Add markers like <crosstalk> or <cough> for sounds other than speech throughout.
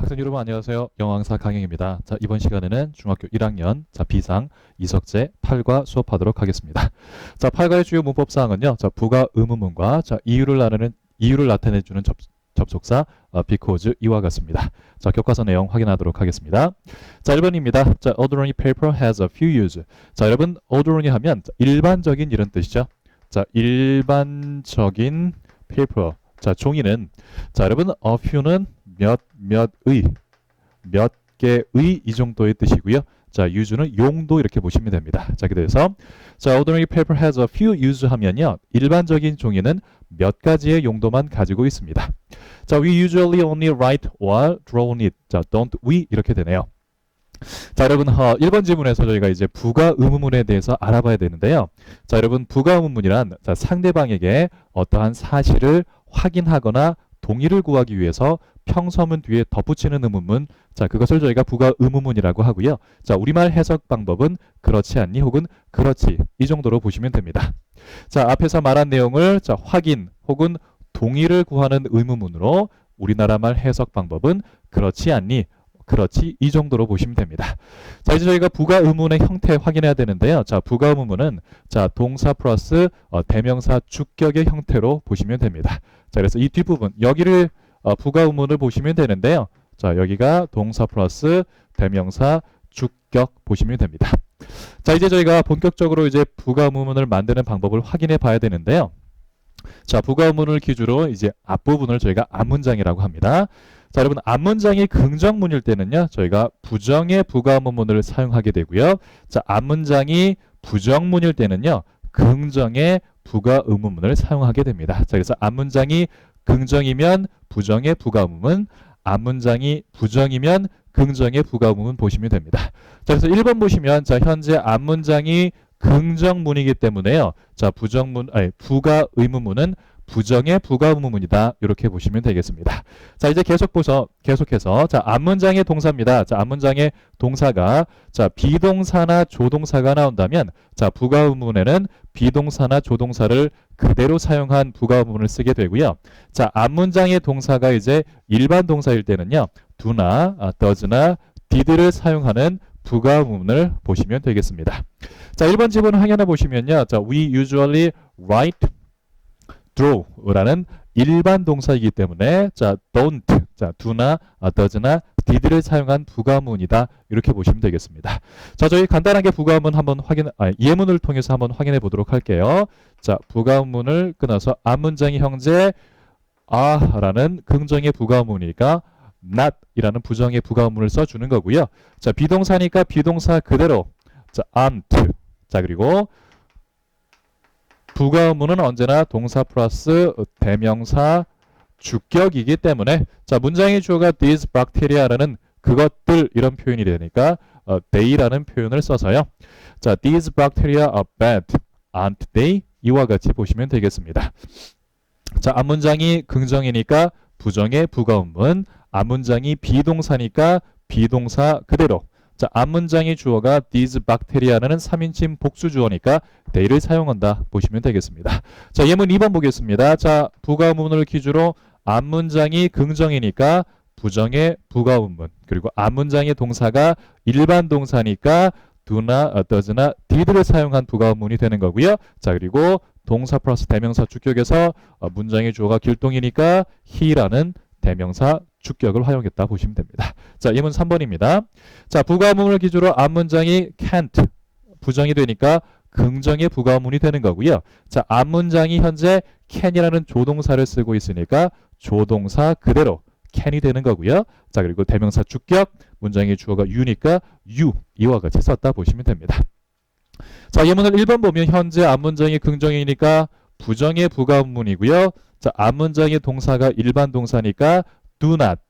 학생 여러분 안녕하세요. 영어강사 강영입니다. 자, 이번 시간에는 중학교 1학년 자, 비상 이석재 8과 수업하도록 하겠습니다. 자, 8과의 주요 문법 사항은요. 자, 부가 의문문과 자, 이유를 나누는 이유를 나타내 주는 접, 접속사 어, because 이와 같습니다. 자, 교과서 내용 확인하도록 하겠습니다. 자, 1번입니다. 자, ordinary paper has a few use. 자, 여러분 ordinary 하면 자, 일반적인 이런 뜻이죠. 자, 일반적인 paper. 자, 종이는 자, 여러분 a few는 몇 몇의 몇 개의 이 정도의 뜻이고요. 자, use는 용도 이렇게 보시면 됩니다. 자, 그래서 자, ordinary paper has a few use 하면요. 일반적인 종이는 몇 가지의 용도만 가지고 있습니다. 자, we usually only write or draw on it. 자, don't we 이렇게 되네요. 자, 여러분, 어, 1번 지문에서 저희가 이제 부가 의문문에 대해서 알아봐야 되는데요. 자, 여러분, 부가 의문문이란 자, 상대방에게 어떠한 사실을 확인하거나 동의를 구하기 위해서 평서문 뒤에 덧붙이는 의문문, 자 그것을 저희가 부가 의문문이라고 하고요. 자 우리말 해석 방법은 그렇지 않니 혹은 그렇지 이 정도로 보시면 됩니다. 자 앞에서 말한 내용을 자 확인 혹은 동의를 구하는 의문문으로 우리나라 말 해석 방법은 그렇지 않니 그렇지 이 정도로 보시면 됩니다. 자 이제 저희가 부가 의문의 형태 확인해야 되는데요. 자 부가 의문은 자 동사 플러스 어, 대명사 주격의 형태로 보시면 됩니다. 자 그래서 이 뒷부분 여기를 어, 부가 의문을 보시면 되는데요. 자 여기가 동사 플러스 대명사 주격 보시면 됩니다. 자 이제 저희가 본격적으로 이제 부가 의문을 만드는 방법을 확인해 봐야 되는데요. 자 부가 의문을 기준으로 이제 앞부분을 저희가 앞문장이라고 합니다. 자 여러분 앞문장이 긍정문일 때는요 저희가 부정의 부가 의문문을 사용하게 되고요. 자 앞문장이 부정문일 때는요 긍정의 부가 의문문을 사용하게 됩니다. 자 그래서 앞문장이 긍정이면 부정의 부가 의문문, 앞문장이 부정이면 긍정의 부가 의문문 보시면 됩니다. 자 그래서 1번 보시면 자 현재 앞문장이 긍정문이기 때문에요. 자 부정문 아니 부가 의문문은 부정의 부가 의문문이다. 이렇게 보시면 되겠습니다. 자 이제 계속 보서 계속해서 자 앞문장의 동사입니다. 자 앞문장의 동사가 자 비동사나 조동사가 나온다면 자 부가 의문문에는 비동사나 조동사를 그대로 사용한 부가 의문문을 쓰게 되고요. 자 앞문장의 동사가 이제 일반 동사일 때는요. do나 아, does나 did를 사용하는 부가 의문문을 보시면 되겠습니다. 자 1번 지문 확인해 보시면요. 자 we usually write draw라는 일반 동사이기 때문에 자 don't 자 do나 아, does나 did를 사용한 부가문이다 이렇게 보시면 되겠습니다. 자 저희 간단하게 부가문 한번 확인 아, 예문을 통해서 한번 확인해 보도록 할게요. 자 부가문을 끊어서 앞문장이 형제 아라는 긍정의 부가문이니까 not이라는 부정의 부가문을 써주는 거고요. 자 비동사니까 비동사 그대로 자 aren't 자 그리고 부가문은 언제나 동사 플러스 대명사 주격이기 때문에 자 문장의 주어가 these bacteria라는 그것들 이런 표현이 되니까 어, they라는 표현을 써서요. 자 these bacteria are bad, aren't they? 이와 같이 보시면 되겠습니다. 자 앞문장이 긍정이니까 부정의 부가문문, 앞문장이 비동사니까 비동사 그대로 자, 앞 문장의 주어가 these bacteria라는 3인칭 복수 주어니까 they를 사용한다 보시면 되겠습니다. 자, 예문 2번 보겠습니다. 자, 부가문을 기준으로 앞 문장이 긍정이니까 부정의 부가문문 그리고 앞 문장의 동사가 일반 동사니까 do나 does나 did를 사용한 부가문이 되는 거고요. 자, 그리고 동사 플러스 대명사 주격에서 어, 문장의 주어가 길동이니까 he라는 대명사 주격을 활용했다 보시면 됩니다. 자, 예문 3번입니다. 자, 부가문을 기준으로 앞 문장이 can't 부정이 되니까 긍정의 부가문이 되는 거고요. 자, 앞 문장이 현재 can이라는 조동사를 쓰고 있으니까 조동사 그대로 can이 되는 거고요. 자, 그리고 대명사 주격 문장의 주어가 you니까 you 이와 같이 썼다 보시면 됩니다. 자, 예문을 1번 보면 현재 앞 문장이 긍정이니까 부정의 부가문이고요. 자, 앞 문장의 동사가 일반 동사니까 do not,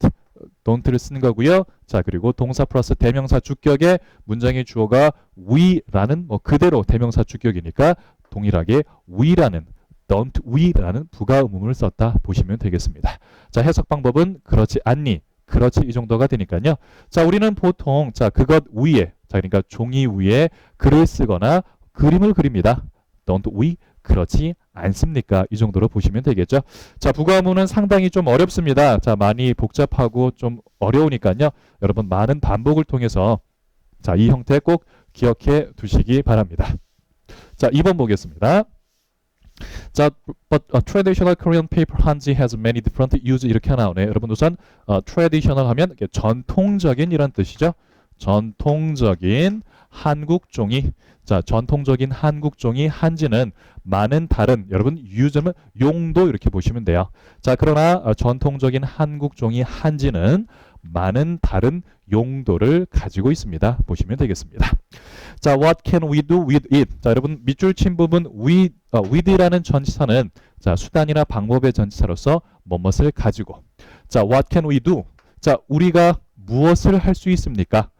don't를 쓰는 거고요. 자, 그리고 동사 플러스 대명사 주격에 문장의 주어가 we라는 뭐 그대로 대명사 주격이니까 동일하게 we라는 don't we라는 부가 의문을 썼다 보시면 되겠습니다. 자, 해석 방법은 그렇지 않니? 그렇지 이 정도가 되니까요. 자, 우리는 보통 자, 그것 위에 자, 그러니까 종이 위에 글을 쓰거나 그림을 그립니다. don't we 그렇지 않습니까? 이 정도로 보시면 되겠죠. 자, 부가문은 상당히 좀 어렵습니다. 자, 많이 복잡하고 좀 어려우니까요. 여러분 많은 반복을 통해서 자, 이 형태 꼭 기억해 두시기 바랍니다. 자, 2번 보겠습니다. 자, but a traditional Korean paper 한지 has many different use 이렇게 나오네요. 여러분 우선 어, traditional 하면 전통적인 이런 뜻이죠. 전통적인 한국 종이 자, 전통적인 한국 종이 한지는 많은 다른 여러분 use는 용도 이렇게 보시면 돼요. 자, 그러나 어, 전통적인 한국 종이 한지는 많은 다른 용도를 가지고 있습니다. 보시면 되겠습니다. 자, what can we do with it? 자, 여러분 밑줄 친 부분 with, 어, with라는 전치사는 자, 수단이나 방법의 전치사로서 뭐뭇을 가지고 자, what can we do? 자, 우리가 무엇을 할 수 있습니까?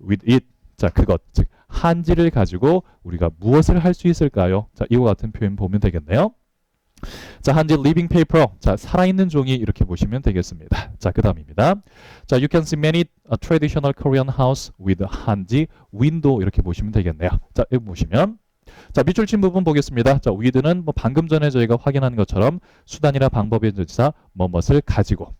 with it. 자, 그것. 즉 한지를 가지고 우리가 무엇을 할 수 있을까요? 자, 이와 같은 표현 보면 되겠네요. 자, 한지 living paper. 자, 살아있는 종이 이렇게 보시면 되겠습니다. 자, 그 다음입니다. 자, you can see many a traditional Korean house with 한지 window 이렇게 보시면 되겠네요. 자, 여기 보시면 자, 밑줄 친 부분 보겠습니다. 자, with는 뭐 방금 전에 저희가 확인한 것처럼 수단이나 방법의 전치사 뭐뭇을 가지고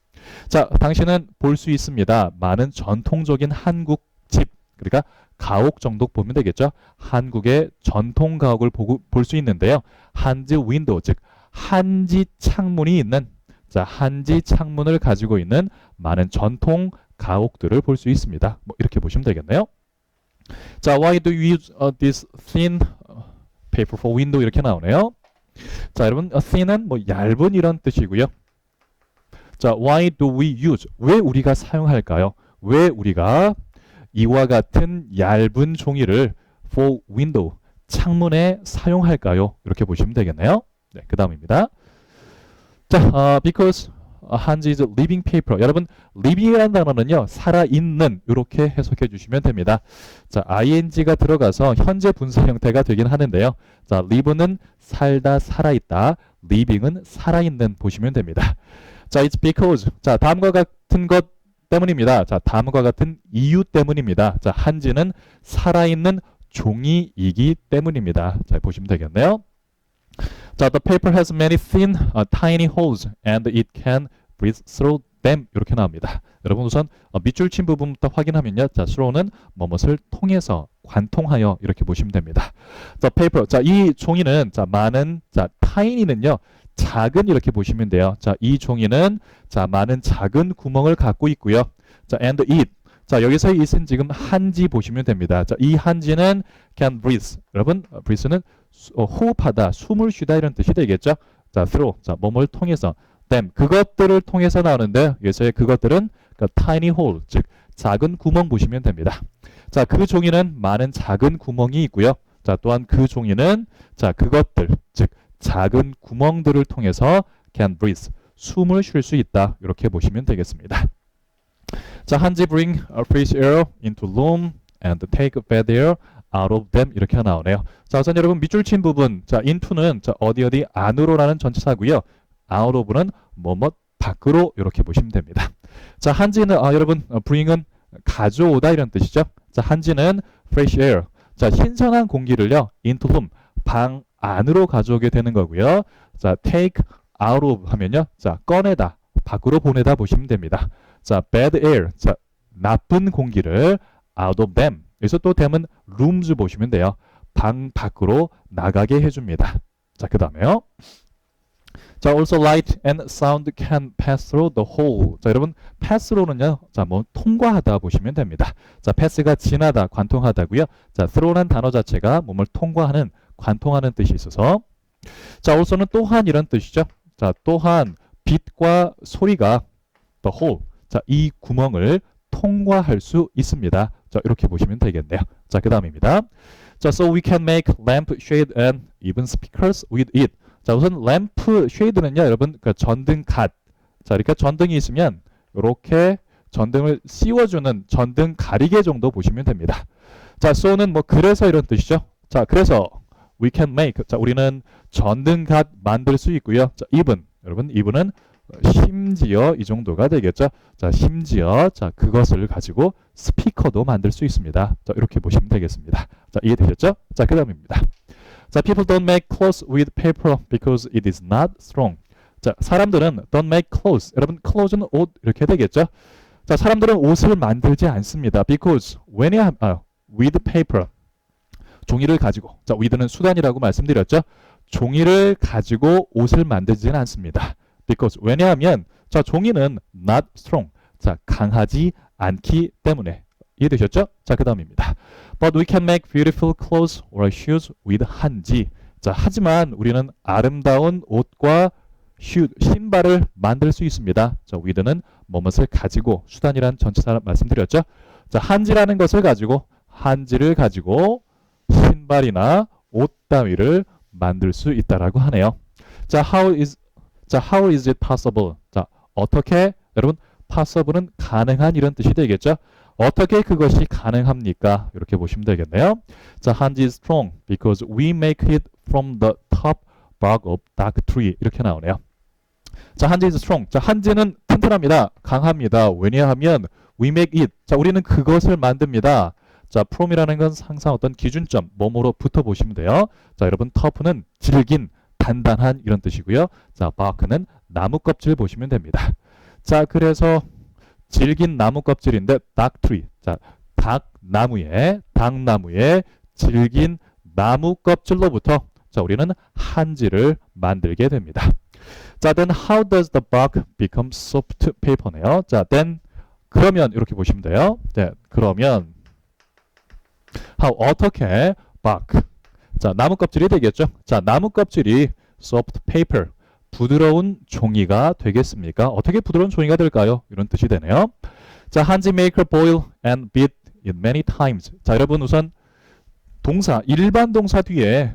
자, 당신은 볼 수 있습니다. 많은 전통적인 한국 집 그러니까 가옥 정도 보면 되겠죠. 한국의 전통 가옥을 볼 수 있는데요. 한지 윈도우 즉 한지 창문이 있는 자 한지 창문을 가지고 있는 많은 전통 가옥들을 볼 수 있습니다. 뭐 이렇게 보시면 되겠네요. 자, why do you use uh, this thin paper for window 이렇게 나오네요. 자, 여러분 uh, thin은 뭐 얇은 이런 뜻이고요. 자, why do we use? 왜 우리가 사용할까요? 왜 우리가 이와 같은 얇은 종이를 for window 창문에 사용할까요? 이렇게 보시면 되겠네요. 네, 그 다음입니다. 자, uh, because 한지 is living paper. 여러분, living이라는 단어는요, 살아있는 이렇게 해석해 주시면 됩니다. 자, ing가 들어가서 현재 분사 형태가 되긴 하는데요. 자, live는 살다, 살아있다. living은 살아있는 보시면 됩니다. 자, it's because. 자, 다음과 같은 것 때문입니다. 자, 다음과 같은 이유 때문입니다. 자, 한지는 살아있는 종이이기 때문입니다. 자, 보시면 되겠네요. 자, the paper has many thin, uh, tiny holes and it can breathe through them 이렇게 나옵니다. 여러분 우선 어, 밑줄 친 부분부터 확인하면요. 자, through는 뭐뭇을 통해서 관통하여 이렇게 보시면 됩니다. 자, paper. 자, 이 종이는 자, 많은 자, tiny는요. 작은 이렇게 보시면 돼요. 자, 이 종이는 자, 많은 작은 구멍을 갖고 있고요. 자, and it. 자, 여기서의 it은 지금 한지 보시면 됩니다. 자, 이 한지는 can breathe. 여러분, breathe는 어, 호흡하다, 숨을 쉬다 이런 뜻이 되겠죠? 자, through. 자, 몸을 통해서 them. 그것들을 통해서 나오는데 여기서의 그것들은 그 tiny hole, 즉 작은 구멍 보시면 됩니다. 자, 그 종이는 많은 작은 구멍이 있고요. 자, 또한 그 종이는 자, 그것들, 즉 작은 구멍들을 통해서 can breathe. 숨을 쉴 수 있다. 이렇게 보시면 되겠습니다. 자, 한지 bring fresh air into room and take bad air out of them 이렇게 나오네요. 자, 우선 여러분 밑줄 친 부분, 자, into는 자, 어디 어디 안으로라는 전치사고요. out of는 뭐뭐 밖으로 이렇게 보시면 됩니다. 자, 한지는 아, 여러분 bring은 가져오다 이런 뜻이죠. 자, 한지는 fresh air. 자, 신선한 공기를요. into room 방 안으로 가져오게 되는 거고요. 자, take out of 하면요. 자, 꺼내다, 밖으로 보내다 보시면 됩니다. 자, bad air. 자, 나쁜 공기를 out of them. 여기서 또 them은 rooms 보시면 돼요. 방 밖으로 나가게 해줍니다. 자, 그 다음에요. 자, also light and sound can pass through the hole. 자, 여러분, passthrough는요, 자, 뭐, 통과하다 보시면 됩니다. 자, pass가 지나다, 관통하다고요. 자, throw라는 단어 자체가 몸을 통과하는, 관통하는 뜻이 있어서. 자, also는 또한 이런 뜻이죠. 자, 또한 빛과 소리가 the hole. 자, 이 구멍을 통과할 수 있습니다. 자, 이렇게 보시면 되겠네요. 자, 그 다음입니다. 자, so we can make lamp, shade, and even speakers with it. 자, 우선 램프 쉐이드는요, 여러분, 그 전등 갓. 자, 그러니까 전등이 있으면 이렇게 전등을 씌워주는 전등 가리개 정도 보시면 됩니다. 자, so는 뭐 그래서 이런 뜻이죠. 자, 그래서 we can make. 자, 우리는 전등 갓 만들 수 있고요. 자, even. 여러분, even은 심지어 이 정도가 되겠죠. 자, 심지어 자, 그것을 가지고 스피커도 만들 수 있습니다. 자, 이렇게 보시면 되겠습니다. 자, 이해되셨죠? 자, 그다음입니다. 자, people don't make clothes with paper because it is not strong. 자, 사람들은 don't make clothes. 여러분, clothes는 옷 이렇게 되겠죠? 자, 사람들은 옷을 만들지 않습니다. because 왜냐 아, with paper. 종이를 가지고. 자, with는 수단이라고 말씀드렸죠? 종이를 가지고 옷을 만들지는 않습니다. because 왜냐하면 자, 종이는 not strong. 자, 강하지 않기 때문에. 이해되셨죠? 자, 그다음입니다. But we can make beautiful clothes or shoes with 한지. 자, 하지만 우리는 아름다운 옷과 슈, 신발을 만들 수 있습니다. 자, with는 뭐뭇을 가지고 수단이란 전치사 말씀드렸죠. 자, 한지라는 것을 가지고 한지를 가지고 신발이나 옷 따위를 만들 수 있다라고 하네요. 자, how is 자, how is it possible? 자, 어떻게 여러분 possible은 가능한 이런 뜻이 되겠죠? 어떻게 그것이 가능합니까? 이렇게 보시면 되겠네요. 자, 한지 strong because we make it from the top bark of dark tree 이렇게 나오네요. 자, 한지 is strong. 자, 한지는 튼튼합니다. 강합니다. 왜냐하면 we make it. 자, 우리는 그것을 만듭니다. 자, from이라는 건 항상 어떤 기준점, 몸으로 붙어 보시면 돼요. 자, 여러분 tough는 질긴, 단단한 이런 뜻이고요. 자, bark는 나무 껍질 보시면 됩니다. 자, 그래서 질긴 나무 껍질인데 tree. 자, 닭 나무에 닭 나무에 질긴 나무 껍질로부터 자, 우리는 한지를 만들게 됩니다. 자, then how does the bark become soft paper네요. 자, then 그러면 이렇게 보시면 돼요. 네, 그러면 how 어떻게 bark 자, 나무 껍질이 되겠죠. 자, 나무 껍질이 soft paper 부드러운 종이가 되겠습니까? 어떻게 부드러운 종이가 될까요? 이런 뜻이 되네요. 자, 한지 maker boil and beat it many times. 자, 여러분 우선 동사 일반 동사 뒤에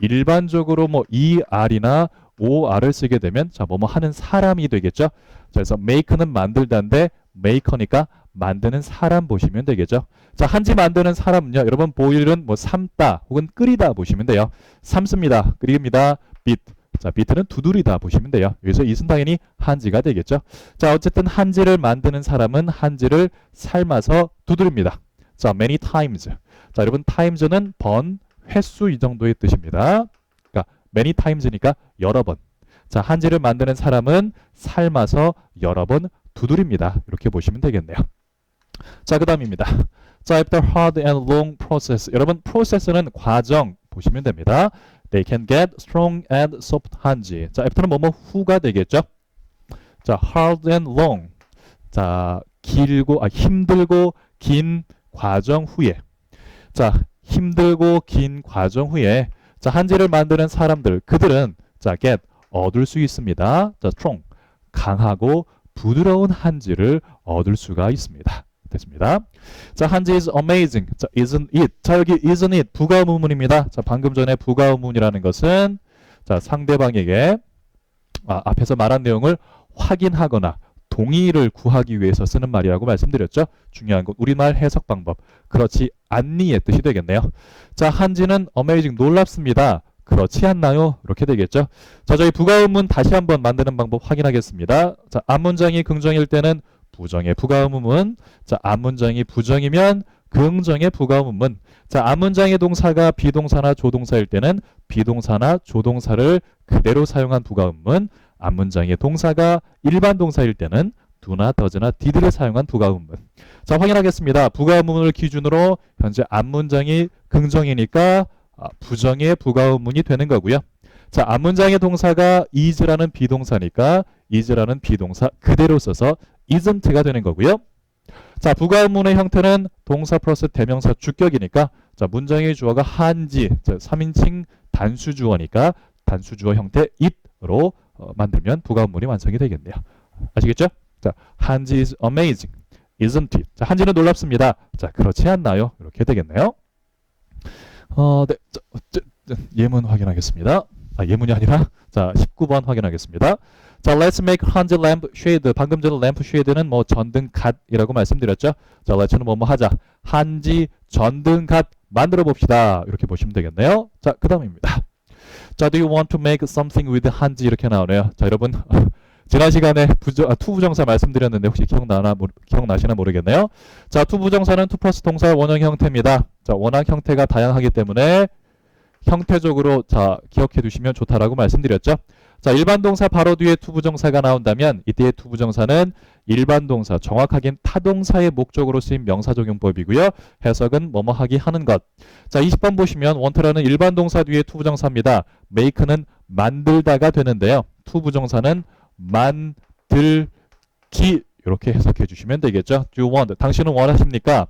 일반적으로 뭐 er이나 or을 쓰게 되면 자, 뭐뭐 하는 사람이 되겠죠. 자, 그래서 make는 만들다인데 maker니까 만드는 사람 보시면 되겠죠. 자, 한지 만드는 사람은요. 여러분 boil은 뭐 삶다 혹은 끓이다 보시면 돼요. 삶습니다. 끓입니다. beat 자, 비트는 두드리다 보시면 돼요. 여기서 이은 당연히 한지가 되겠죠. 자, 어쨌든 한지를 만드는 사람은 한지를 삶아서 두드립니다. 자, many times. 자, 여러분 times는 번, 횟수 이 정도의 뜻입니다. 그러니까 many times니까 여러 번. 자, 한지를 만드는 사람은 삶아서 여러 번 두드립니다. 이렇게 보시면 되겠네요. 자, 그 다음입니다. 자, after hard and long process. 여러분, process는 과정 보시면 됩니다. They can get strong and soft 한지. 자, after는 뭐뭐 후가 되겠죠? 자, hard and long. 자, 길고 아 힘들고 긴 과정 후에. 자, 힘들고 긴 과정 후에 자, 한지를 만드는 사람들 그들은 자, get 얻을 수 있습니다. 자, strong 강하고 부드러운 한지를 얻을 수가 있습니다. 됐습니다. 자, 한지 is amazing. 자, isn't it. 자, 여기 isn't it 부가 의문문입니다. 자, 방금 전에 부가 의문이라는 것은 자, 상대방에게 아, 앞에서 말한 내용을 확인하거나 동의를 구하기 위해서 쓰는 말이라고 말씀드렸죠. 중요한 건 우리말 해석 방법. 그렇지 않니의 뜻이 되겠네요. 자, 한지는 amazing 놀랍습니다. 그렇지 않나요? 이렇게 되겠죠. 자, 저희 부가 의문 다시 한번 만드는 방법 확인하겠습니다. 자, 앞문장이 긍정일 때는 부정의 부가음음은 자 앞문장이 부정이면 긍정의 부가음음은 자 앞문장의 동사가 비동사나 조동사일 때는 비동사나 조동사를 그대로 사용한 부가음은 앞문장의 동사가 일반 동사일 때는 do나 does나 did를 사용한 부가음문. 자 확인하겠습니다. 부가음문을 기준으로 현재 앞문장이 긍정이니까 아, 부정의 부가음문이 되는 거고요. 자 앞문장의 동사가 is라는 비동사니까 is라는 비동사 그대로 써서 isn't가 되는 거고요. 자, 부가문의 형태는 동사 플러스 대명사 주격이니까 자, 문장의 주어가 한지, 자, 3인칭 단수 주어니까 단수 주어 형태 it로 어, 만들면 부가문이 완성이 되겠네요. 아시겠죠? 자, 한지 is amazing. isn't it? 자, 한지는 놀랍습니다. 자, 그렇지 않나요? 이렇게 되겠네요. 어, 네. 자, 예문 확인하겠습니다. 아, 예문이 아니라 자, 19번 확인하겠습니다. 자, let's make 한지 lamp shade. 방금 전에 lamp shade는 뭐 전등 갓이라고 말씀드렸죠. 자, let's는 뭐뭐 하자. 한지 전등 갓 만들어 봅시다. 이렇게 보시면 되겠네요. 자, 그 다음입니다. 자, do you want to make something with 한지 이렇게 나오네요. 자, 여러분 <laughs> 지난 시간에 부정, 아, 투부정사 말씀드렸는데 혹시 기억나나 모르, 기억나시나 모르겠네요. 자, 투부정사는 투 플러스 동사의 원형 형태입니다. 자, 원형 형태가 다양하기 때문에 형태적으로 자 기억해 두시면 좋다라고 말씀드렸죠. 자 일반 동사 바로 뒤에 투부정사가 나온다면 이때의 투부정사는 일반 동사 정확하긴 타동사의 목적으로 쓰인 명사 적용법이고요. 해석은 뭐뭐 하기 하는 것. 자 20번 보시면 원터라는 일반 동사 뒤에 투부정사입니다. make는 만들다가 되는데요. 투부정사는 만들기 이렇게 해석해 주시면 되겠죠. Do you want? 당신은 원하십니까?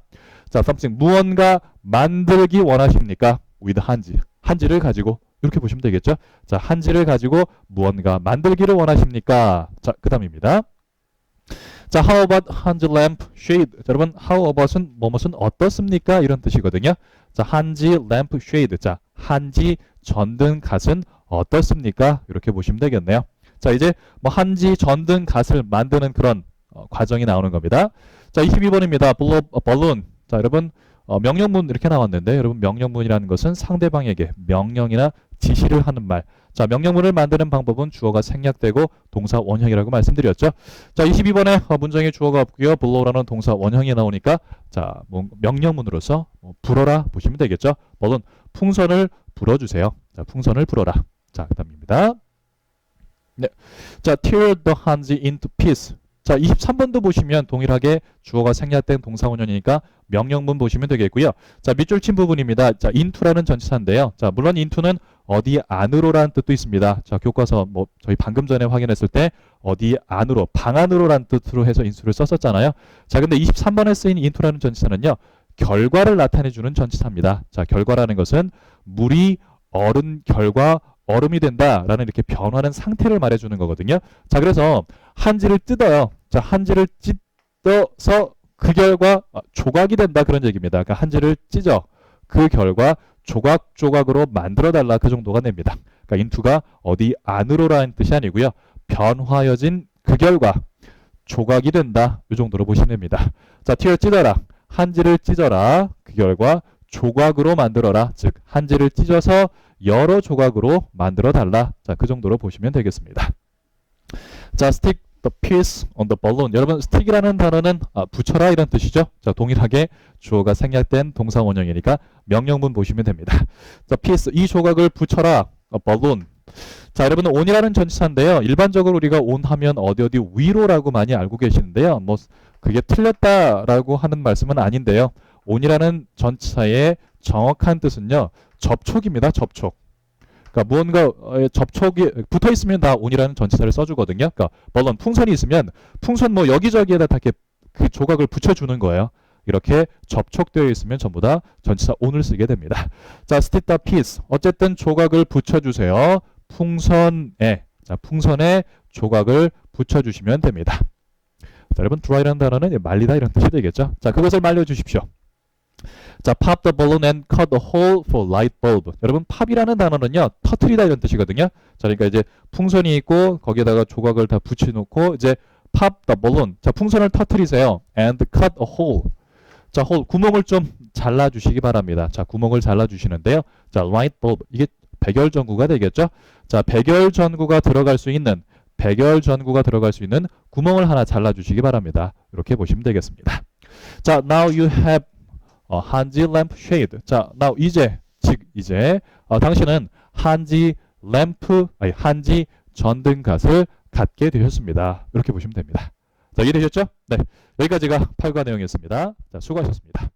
자, something 무언가 만들기 원하십니까? with 한지. 한지를 가지고 이렇게 보시면 되겠죠. 자, 한지를 가지고 무언가 만들기를 원하십니까? 자, 그 다음입니다. 자, how about 한지 lamp shade? 자, 여러분, how about은 뭐뭇은 어떻습니까? 이런 뜻이거든요. 자, 한지 lamp shade. 자, 한지 전등 갓은 어떻습니까? 이렇게 보시면 되겠네요. 자, 이제 뭐 한지 전등 갓을 만드는 그런 어, 과정이 나오는 겁니다. 자, 22번입니다. blow up a balloon. 자, 여러분 어, 명령문 이렇게 나왔는데 여러분 명령문이라는 것은 상대방에게 명령이나 지시를 하는 말. 자, 명령문을 만드는 방법은 주어가 생략되고 동사 원형이라고 말씀드렸죠. 자, 22번에 어, 문장에 주어가 없고요. blow라는 동사 원형이 나오니까 자, 뭐, 명령문으로서 뭐, 불어라 보시면 되겠죠. 물론 풍선을 불어주세요. 자, 풍선을 불어라. 자, 그다음입니다. 네. 자, tear the hands into piece. 자, 23번도 보시면 동일하게 주어가 생략된 동사 원형이니까 명령문 보시면 되겠고요. 자, 밑줄 친 부분입니다. 자, into라는 전치사인데요. 자, 물론 into는 어디 안으로라는 뜻도 있습니다. 자, 교과서 뭐 저희 방금 전에 확인했을 때 어디 안으로, 방 안으로라는 뜻으로 해서 인수를 썼었잖아요. 자, 근데 23번에 쓰인 into라는 전치사는요. 결과를 나타내 주는 전치사입니다. 자, 결과라는 것은 물이 얼은 결과 얼음이 된다라는 이렇게 변하는 상태를 말해 주는 거거든요. 자, 그래서 한지를 뜯어요. 자, 한지를 찢어서 그 결과 아, 조각이 된다 그런 얘기입니다. 그러니까 한지를 찢어 그 결과 조각 조각으로 만들어 달라 그 정도가 됩니다. 그러니까 인투가 어디 안으로라는 뜻이 아니고요. 변화여진 그 결과 조각이 된다 이 정도로 보시면 됩니다. 자, 티어 찢어라 한지를 찢어라 그 결과 조각으로 만들어라 즉 한지를 찢어서 여러 조각으로 만들어 달라. 자, 그 정도로 보시면 되겠습니다. 자, stick the piece on the balloon. 여러분, stick이라는 단어는 아, 붙여라 이런 뜻이죠. 자, 동일하게 주어가 생략된 동사 원형이니까 명령문 보시면 됩니다. 자, piece 이 조각을 붙여라. a balloon. 자, 여러분 on이라는 전치사인데요. 일반적으로 우리가 on 하면 어디 어디 위로라고 많이 알고 계시는데요. 뭐 그게 틀렸다라고 하는 말씀은 아닌데요. on이라는 전치사의 정확한 뜻은요. 접촉입니다. 접촉. 그러니까 무언가 어, 접촉이 붙어 있으면 다 on이라는 전치사를 써주거든요. 그러니까 물론 풍선이 있으면 풍선 뭐 여기저기에다 다 이렇게 그 조각을 붙여주는 거예요. 이렇게 접촉되어 있으면 전부 다 전치사 on을 쓰게 됩니다. <laughs> 자, stick the piece. 어쨌든 조각을 붙여주세요. 풍선에 자 풍선에 조각을 붙여주시면 됩니다. 자, 여러분 dry라는 단어는 말리다 이런 뜻이 되겠죠. 자, 그것을 말려주십시오. 자, pop the balloon and cut a hole for light bulb. 여러분, pop이라는 단어는요, 터트리다 이런 뜻이거든요. 자, 그러니까 이제 풍선이 있고 거기에다가 조각을 다 붙여놓고 이제 pop the balloon. 자, 풍선을 터트리세요. and cut a hole. 자, hole 구멍을 좀 잘라 주시기 바랍니다. 자, 구멍을 잘라 주시는데요. 자, light bulb 이게 백열 전구가 되겠죠. 자, 백열 전구가 들어갈 수 있는 백열 전구가 들어갈 수 있는 구멍을 하나 잘라 주시기 바랍니다. 이렇게 보시면 되겠습니다. 자, now you have 어, 한지 램프 쉐이드. 자, now 이제 즉 이제 어, 당신은 한지 램프 아니 한지 전등갓을 갖게 되셨습니다. 이렇게 보시면 됩니다. 자, 이해되셨죠? 네. 여기까지가 8과 내용이었습니다. 자, 수고하셨습니다.